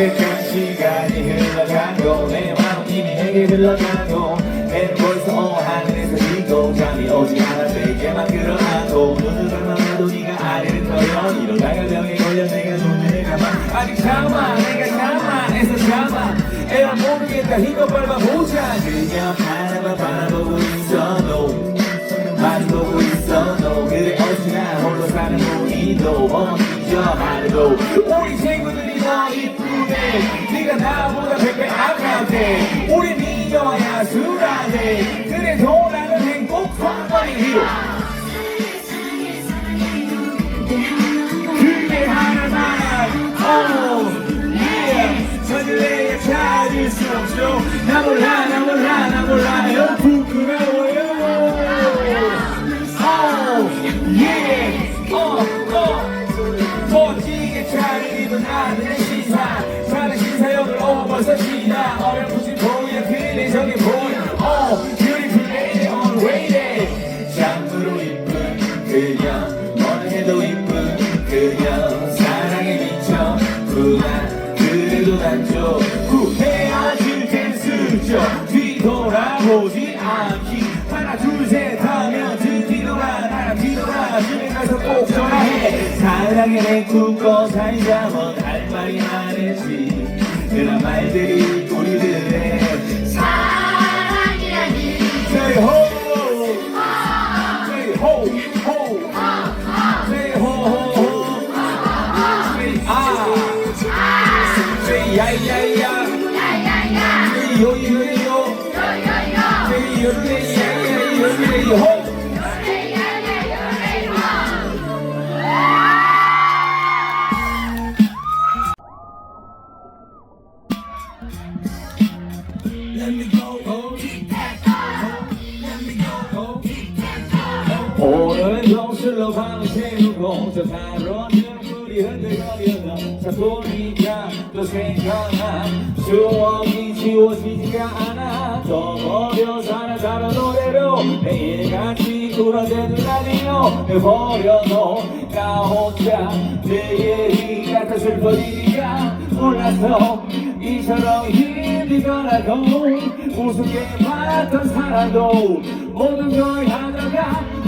어색한 시간이 흘러가고 내 마음 이미 내게 흘러가고 내 벌써 어 하늘에서 지고 잠이 오지 않아 내게만 끌어안고 눈을 감아도 네가 아래를 터려 이러다가 병에 걸려 내가 눈을 감아. 아직 참아. 내가 참아. 애써 참아. 에라 모르겠다. 힘껏 밟아보자. 그냥 바라봐 바라보고 있어 너 바라보고 있어 너 그래 어찌나 홀로 사는 우리도 멈추지 말고 우리 친구들 나보다 백배 악한 데 우리 미녀야 술한데 그래도 나는 행복한 거리 위로 그게 하나만. oh yeah 찾을래야 찾을 수 없어 나 몰라 나 몰라 나 몰라요 부끄러워 난좀 후회하실 땐 슬쩍 뒤돌아보지 않기. 하나 둘 셋 하면 등 뒤돌아 나랑 뒤돌아. 집에 가서 꼭 전화해. 사랑에 내 굳고 살자 뭐할 말이 많을지. 그런 말들이 우리들의 사랑이라니 Say yo yo ya ya yo yo ho 요래야래 요래요 오늘 병실 로 방을 채우고 저 사로는 물이 흔들거려서 자 보니까 또 생각나 추억이 지워지지가 않아 떠버려 사는 다른 노래로 매일같이 울어대는 라디오 버려도 나 혼자 내일이 같아 슬퍼지니까 몰라서 이처럼 힘들거라고 우습게 봤던 사람도 모든 걸 하다가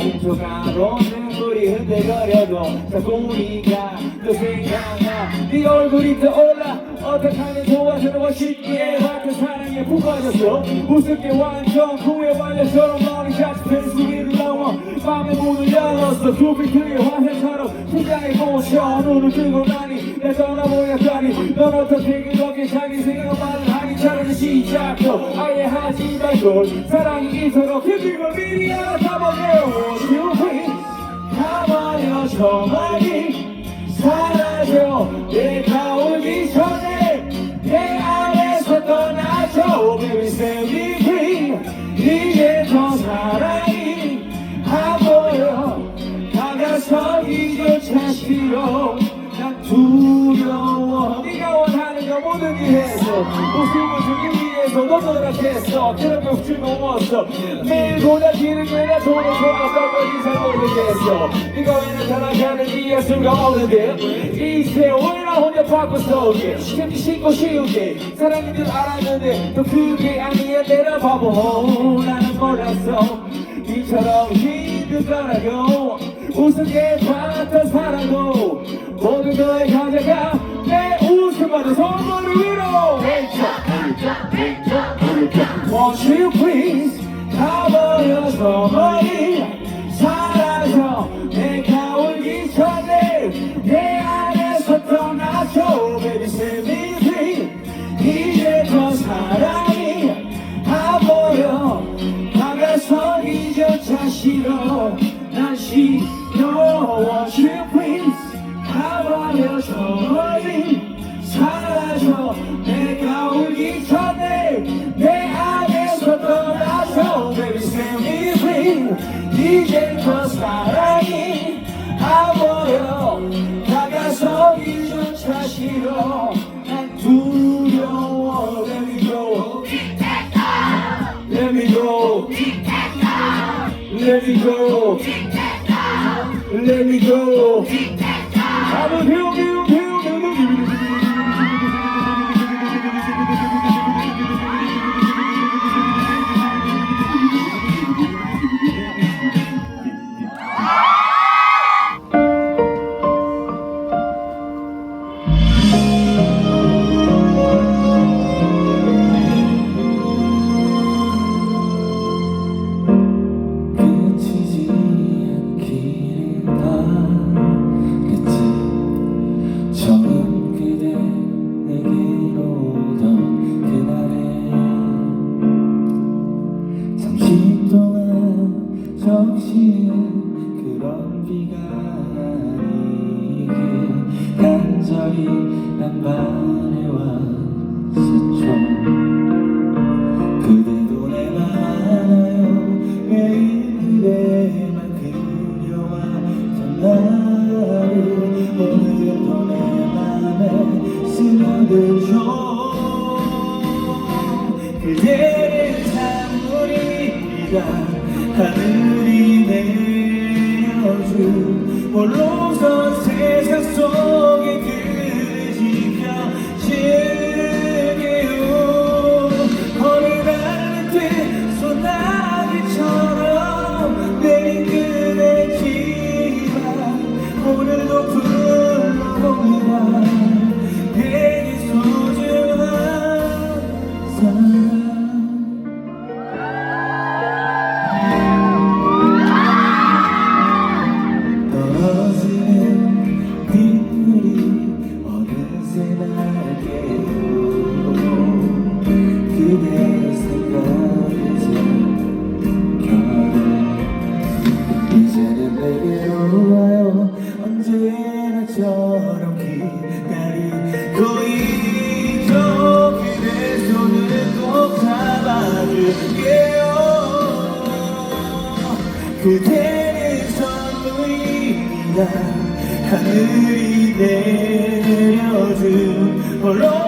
가로등 불이 흔들거려도 자꾸 우리가 또 생각나 네 얼굴이 떠올라 어떡하면 좋아서 쉽게 같은 사랑에 푹 빠졌어. 우습게 완전 후회받아처럼 머리샷 펜스 위로 나와 밤에 문을 열었어 두빛의 화살처럼 심장에 모셔 눈을 뜨고 나니 내 떠나보였다니 넌 어떻게 그렇게 자기 생각을 말을 하니 차라리 시작도 아예 하지 말걸 사랑이 이토록 힘든 걸 미리 알아봐버려 유피 가버려 저 멀리. 사라져. 내가 오기 전에 내 안에서 떠나줘 Baby set me free 이제 더 사랑 위해서 웃음을 주기 위해서 너 노력했어. 그런 욕심 넘었어. 매일 고다기는 내가 돈을 건지 잘 모르겠어. 왜 나타나가는 이해할 수가 없는데 이 세월을 나 혼자 바꿔 속에 쉽게 쉽고 쉬운게. 사랑인 줄 알았는데 또 그게 아니야. 내려봐보 나는 몰랐어. 이처럼 힘들 거라고. 우습게 봤던 사랑도 모든 걸 가져가. 내 웃음마저 선물을 위로. 왼쪽 오른쪽 왼쪽 오른쪽 Won't you please 가버려서 멀리 사라져 내가 울기 전에 내 안에서 떠나줘 Baby set me free 이제 더 사랑이 안 보여. 다가서기조차 싫어 싫어 난 두려워 Let me go Let me go Let me go Let me go 비가 내리길 간절히 난 바래와 스쳐 그대도 내 맘아요 매일 그대만 그려와 전화를 오늘도 내 맘에 스며들죠. 그대를 찬 우리가 하늘이 내 거주 홀로 선 세상 속에 그 그대는 선물이란 하늘이 내려준 홀로